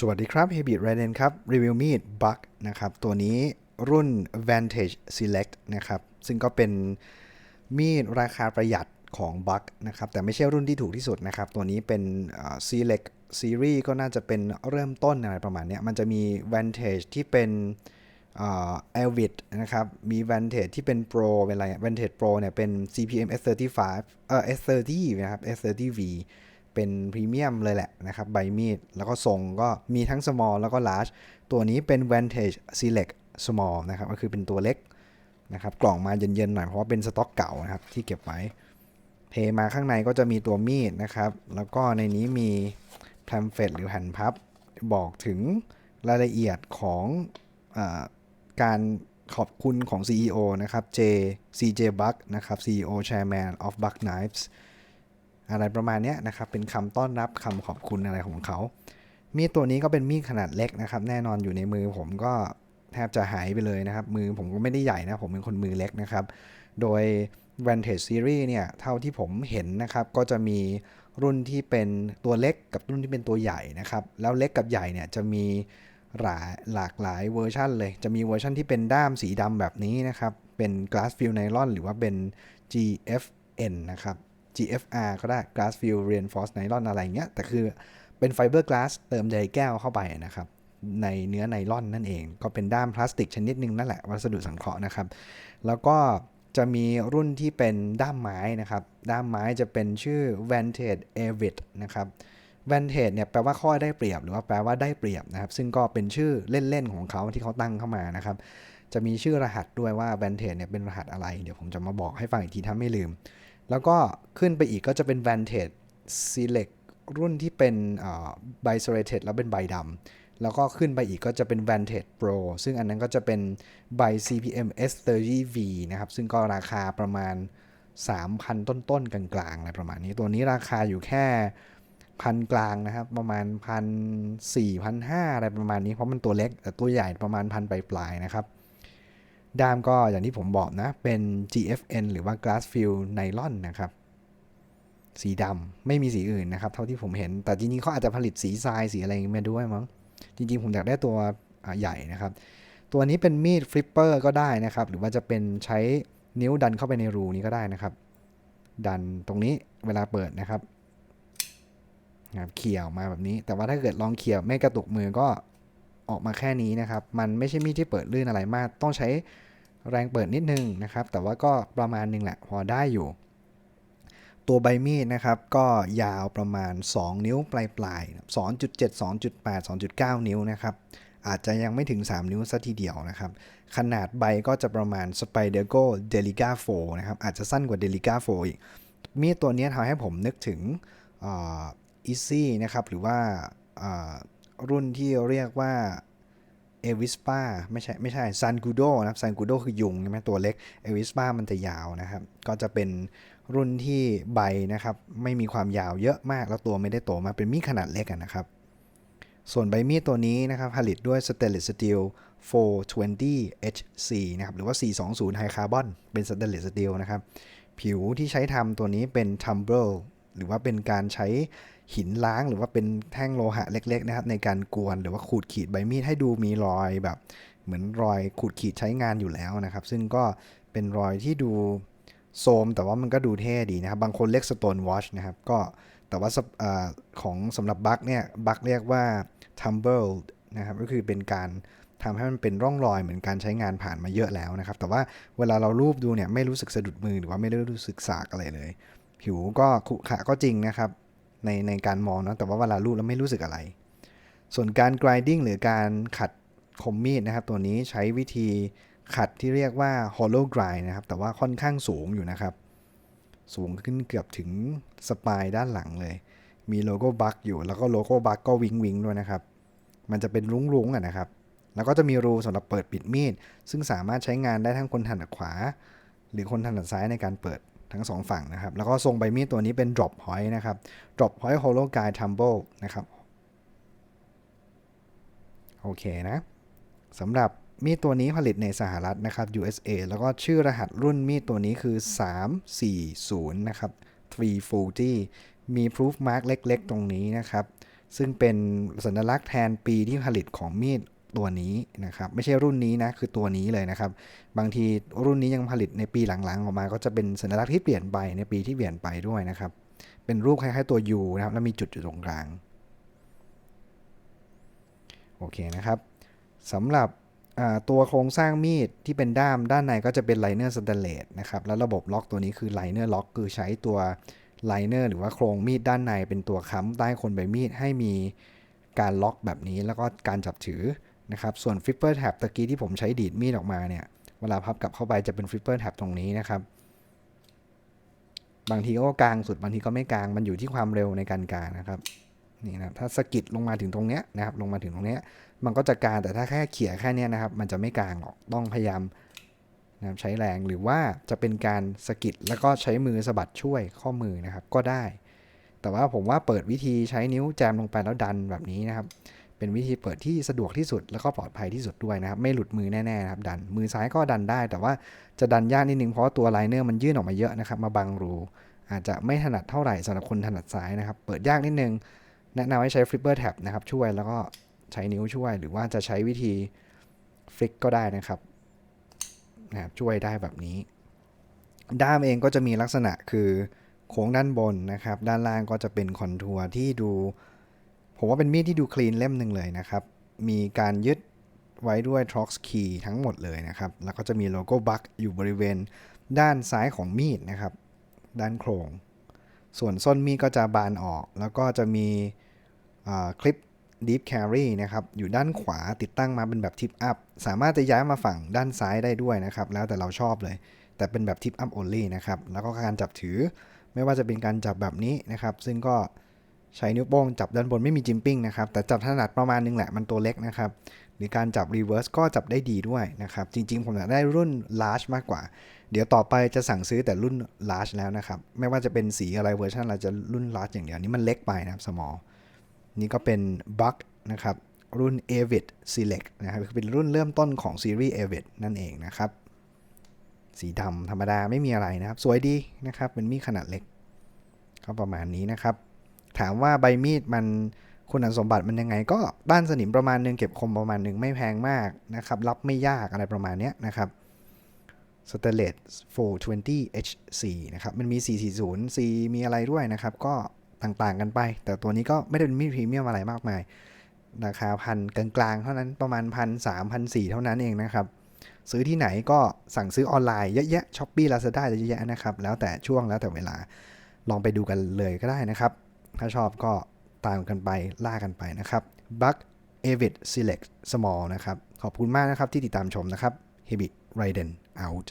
สวัสดีครับ h a b i t r a d e n ครับ รีวิวมีด Buck นะครับ ตัวนี้รุ่น Vantage Select นะครับ ซึ่งก็เป็นมีดราคาประหยัดของ Buck นะครับ แต่ไม่ใช่รุ่นที่ถูกที่สุดนะครับ ตัวนี้เป็น Select Series ก็น่าจะเป็นเริ่มต้นอะไรประมาณเนี้ยมันจะมี Vantage ที่เป็นเอ่อ Elvit นะครับ มี Vantage ที่เป็น Pro เป็นอะไร Vantage Pro เนี่ยเป็น CPM S35 เอ่อ S30 นะครับ S30V เป็นพรีเมียมเลยแหละนะครับใบมีด แล้วก็ทรงก็มีทั้ง small แล้วก็ large ตัวนี้เป็น Vantage Select Small นะครับก็คือเป็นตัวเล็กนะครับกล่องมาเย็นๆหน่อยเพราะว่าเป็นสต็อกเก่านะครับที่เก็บไว้เทมาข้างในก็จะมีตัวมีดนะครับ แล้วก็ในนี้มีแพมเฟลหรือแผ่นพับบอกถึงรายละเอียดของอการขอบคุณของ CEO นะครับ J CJ Buck นะครับ CEO Chairman of Buck Knives อะไรประมาณนี้นะครับ เป็นคำต้อนรับคำขอบคุณอะไรของเขา มีดตัวนี้ก็เป็นมีดขนาดเล็กนะครับ แน่นอนอยู่ในมือผมก็แทบจะหายไปเลยนะครับ มือผมก็ไม่ได้ใหญ่นะ ผมเป็นคนมือเล็กนะครับ โดย Vantage Series เนี่ย เท่าที่ผมเห็นนะครับ ก็จะมีรุ่นที่เป็นตัวเล็กกับรุ่นที่เป็นตัวใหญ่นะครับ แล้วเล็กกับใหญ่เนี่ยจะมีหลายหลากหลายเวอร์ชันเลย จะมีเวอร์ชันที่เป็นด้ามสีดำแบบนี้นะครับ เป็น Glass Field Nylon หรือว่าเป็น GFN นะครับ GFR ก็ได้ Glass Field Reinforced Nylon อะไรเงี้ย แต่คือเป็นไฟเบอร์กลาสเติมใยแก้วเข้าไปนะครับ ในเนื้อไนล่อนนั่นเอง ก็เป็นด้ามพลาสติกชนิดหนึ่งนั่นแหละวัสดุสังเคราะห์นะครับ แล้วก็จะมีรุ่นที่เป็นด้ามไม้นะครับ ด้ามไม้จะเป็นชื่อ Vantage Avid นะครับ Vantage เนี่ยแปลว่าข้อได้เปรียบหรือว่าแปลว่าได้เปรียบนะครับ ซึ่งก็เป็นชื่อเล่นๆของเขาที่เขาตั้งเข้ามานะครับ จะมีชื่อรหัสด้วยว่า Vantage เนี่ยเป็นรหัสอะไร เดี๋ยวผมจะมาบอกให้ฟังอีกทีถ้าไม่ลืม แล้วก็ขึ้นไปอีกก็จะเป็น Vantage Select รุ่นที่เป็นไบโซเรเทดแล้วเป็นใบดำ แล้วก็ขึ้นไปอีกก็จะเป็น Vantage Pro ซึ่งอันนั้นก็จะเป็นใบ CPM S30V นะครับ ซึ่งก็ราคาประมาณ 3,000 ต้นๆ กลางๆอะไรประมาณนี้ ตัวนี้ราคาอยู่แค่พันกลางนะครับ ประมาณพันสี่พันห้าอะไรประมาณนี้ เพราะมันตัวเล็กแต่ตัวใหญ่ประมาณพันปลายๆนะครับ ด้ามก็อย่างที่ผมบอกนะ เป็น GFN หรือว่า Glass Field Nylon นะครับ สีดำไม่มีสีอื่นนะครับ เท่าที่ผมเห็น แต่จริงๆเขาอาจจะผลิตสีทรายสีอะไรมาด้วยมั้ง จริงๆ ผมอยากได้ตัวใหญ่นะครับ ตัวนี้เป็นมีดฟลิปเปอร์ก็ได้นะครับ หรือว่าจะเป็นใช้นิ้วดันเข้าไปในรูนี้ก็ได้นะครับ ดันตรงนี้เวลาเปิดนะครับนะครับเขี่ยออกมาแบบนี้ แต่ว่าถ้าเกิดลองเขี่ยไม่กระตุกมือก็ออกมาแค่นี้นะครับ มันไม่ใช่มีดที่เปิดลื่นอะไรมาก ต้องใช้ แรงเปิดนิดนึงนะครับ แต่ว่าก็ประมาณนึงแหละพอได้อยู่ ตัวใบมีดนะครับก็ยาวประมาณ 2 นิ้วปลายปลาย2.7 2.8 2.9 นิ้วนะครับ อาจจะยังไม่ถึง 3 นิ้วซะทีเดียวนะครับ ขนาดใบก็จะประมาณ Spyderco Delica 4นะครับ อาจจะสั้นกว่า Delica 4อีก มีดตัวนี้ทำให้ผมนึกถึงอ่า Easy นะครับ หรือว่าอ่ารุ่นที่เรียกว่า เอวิสปาไม่ใช่ไม่ใช่ซันกูโดนะครับซันกูโดคือยุงใช่ไหมตัวเล็กเอวิสปามันจะยาวนะครับ ก็จะเป็นรุ่นที่ใบนะครับ ไม่มีความยาวเยอะมากแล้วตัวไม่ได้โตมาเป็นมีดขนาดเล็กนะครับ ส่วนใบมีดตัวนี้นะครับผลิตด้วย Stainless Steel 420 HC นะครับหรือว่า 420 High Carbon เป็น Stainless Steel นะครับ ผิวที่ใช้ทำตัวนี้เป็น Tumble หรือว่าเป็นการใช้ หินล้างหรือว่าเป็นแท่งโลหะเล็กๆนะครับในการกวนหรือว่าขูดขีดใบมีดให้ดูมีรอยแบบ เหมือนรอยขูดขีดใช้งานอยู่แล้วนะครับ ซึ่งก็เป็นรอยที่ดูโทรมแต่ว่ามันก็ดูเท่ดีนะครับ บางคนเรียก Stone Wash นะครับก็แต่ว่าอของสำหรับบัคเนี่ยบัคเรียกว่า tumbled นะครับก็คือเป็นการทำให้มันเป็นร่องรอยเหมือนการใช้งานผ่านมาเยอะแล้วนะครับ แต่ว่าเวลาเรารูปดูเนี่ยไม่รู้สึกสะดุดมือหรือว่าไม่ได้รู้สึกสากอะไรเลย ผิวก็ขรุขระก็จริงนะครับ ในในการมองเนาะแต่ว่าเวลารูปแล้วไม่รู้สึกอะไร ส่วนการ grinding หรือการขัดคมมีดนะครับ ตัวนี้ใช้วิธีขัดที่เรียกว่า hollow grind นะครับ แต่ว่าค่อนข้างสูงอยู่นะครับ สูงขึ้นเกือบถึงสปายด้านหลังเลย มีโลโก้บัคอยู่ แล้วก็โลโก้บัคก็วิงวิงด้วยนะครับ มันจะเป็นรุ้งๆอะนะครับ แล้วก็จะมีรูสำหรับเปิดปิดมีด ซึ่งสามารถใช้งานได้ทั้งคนถนัดขวา หรือคนถนัดซ้ายในการเปิด ทั้งสองฝั่งนะครับ แล้วก็ทรงใบมีดตัวนี้เป็น drop point นะครับ drop point hollow guide tumble นะครับ โอเคนะสำหรับมีดตัวนี้ผลิตในสหรัฐนะครับ USA แล้วก็ชื่อรหัสรุ่นมีดตัวนี้คือ 340 นะครับ 340 มี proof mark เล็กๆ ตรงนี้นะครับ ซึ่งเป็นสัญลักษณ์แทนปีที่ผลิตของมีด ตัวนี้นะครับไม่ใช่รุ่นนี้นะคือตัวนี้เลยนะครับ บางทีรุ่นนี้ยังผลิตในปีหลังๆ ออกมา ก็จะเป็นสัญลักษณ์ที่เปลี่ยนไปในปีที่เปลี่ยนไปด้วยนะครับ เป็นรูปคล้ายๆตัว U นะครับแล้วมีจุดอยู่ตรงกลางโอเคนะครับสำหรับตัวโครงสร้างมีดที่เป็นด้ามด้านในก็จะเป็นไลเนอร์สแตนเลสนะครับแล้วระบบล็อกตัวนี้คือไลเนอร์ล็อกคือใช้ตัวไลเนอร์หรือว่าโครงมีดด้านในเป็นตัวค้ำใต้คนใบมีดให้มีการล็อกแบบนี้แล้วก็การจับถือ นะครับ ส่วนฟลิปเปอร์แท็บตะกี้ที่ผมใช้ดีดมีดออกมาเนี่ย เวลาพับกลับเข้าไปจะเป็นฟลิปเปอร์แท็บตรงนี้นะครับ บางทีก็กลางสุด บางทีก็ไม่กลาง มันอยู่ที่ความเร็วในการกลางนะครับ นี่นะ ถ้าสกิดลงมาถึงตรงเนี้ยนะครับ ลงมาถึงตรงเนี้ย มันก็จะกลาง แต่ถ้าแค่เขี่ยแค่เนี้ยนะครับ มันจะไม่กลางหรอก ต้องพยายามนะครับใช้แรงหรือว่าจะเป็นการสกิดแล้วก็ใช้มือสะบัดช่วยข้อมือนะครับก็ได้ แต่ว่าผมว่าเปิดวิธีใช้นิ้วแจมลงไปแล้วดันแบบนี้นะครับ เป็นวิธีเปิดที่สะดวกที่สุดแล้วก็ปลอดภัยที่สุดด้วยนะครับ ไม่หลุดมือแน่ๆนะครับดันมือซ้ายก็ดันได้ แต่ว่าจะดันยากนิดนึงเพราะตัวไลเนอร์มันยื่นออกมาเยอะนะครับมาบังรูอาจจะไม่ถนัดเท่าไหร่สำหรับคนถนัดซ้ายนะครับ เปิดยากนิดนึง แนะนำให้ใช้ฟลิปเปอร์แท็บนะครับช่วยแล้วก็ใช้นิ้วช่วย หรือว่าจะใช้วิธีฟลิกก็ได้นะครับนะครับช่วยได้แบบนี้ ด้ามเองก็จะมีลักษณะคือโค้งด้านบนนะครับ ด้านล่างก็จะเป็นคอนทัวร์ที่ดู ผมว่าเป็นมีดที่ดูคลีนเล่มหนึ่งเลยนะครับ มีการยึดไว้ด้วย Trox Key ทั้งหมดเลยนะครับ แล้วก็จะมีโลโก้บัคอยู่บริเวณด้านซ้ายของมีดนะครับ ด้านโครง ส่วนส้นมีดก็จะบานออก แล้วก็จะมีคลิป Deep Carry นะครับ อยู่ด้านขวาติดตั้งมาเป็นแบบทิปอัพ สามารถจะย้ายมาฝั่งด้านซ้ายได้ด้วยนะครับ แล้วแต่เราชอบเลย แต่เป็นแบบทิปอัพ only นะครับ แล้วก็การจับถือ ไม่ว่าจะเป็นการจับแบบนี้นะครับ ซึ่งก็ ใช้นิ้วโป้งจับด้านบนไม่มีจิมปิ้งนะครับ แต่จับถนัดประมาณนึงแหละมันตัวเล็กนะครับ หรือการจับ reverse ก็จับได้ดีด้วยนะครับ จริงๆ ผมอยากได้รุ่น large มากกว่า เดี๋ยวต่อไปจะสั่งซื้อแต่รุ่น large แล้วนะครับ ไม่ว่าจะเป็นสีอะไรเวอร์ชันเราจะรุ่น large อย่างเดียวนี่มันเล็กไปนะครับ small นี่ก็เป็น Buck นะครับรุ่น Avid Select นะครับคือเป็นรุ่นเริ่มต้นของซีรีส์ Avid นั่นเองนะครับ สีดำธรรมดาไม่มีอะไรนะครับ สวยดีนะครับเป็นมีขนาดเล็กก็ประมาณนี้นะครับ ถามว่าใบมีดมันคุณสมบัติมันยังไง ก็ด้านสนิมประมาณนึงเก็บคมประมาณนึงไม่แพงมากนะครับรับไม่ยากอะไรประมาณเนี้ยนะครับ Stainless 420 H4 นะครับมันมี 440 C มีอะไรด้วยนะครับ ก็ต่างๆกันไป แต่ตัวนี้ก็ไม่ได้เป็นมีดพรีเมียมอะไรมากมาย ราคาพันกลางๆ เท่านั้นประมาณพันสามพันสี่เท่านั้นเองนะครับ ซื้อที่ไหนก็สั่งซื้อออนไลน์เยอะแยะช้อปปี้ลาซาด้าเยอะแยะนะครับ แล้วแต่ช่วงแล้วแต่เวลาลองไปดูกันเลยก็ได้นะครับ ถ้าชอบก็ตามกันไปล่ากันไปนะครับ Buck Avid Select Small นะครับ ขอบคุณมากนะครับที่ติดตามชมนะครับ Habit r i d e n out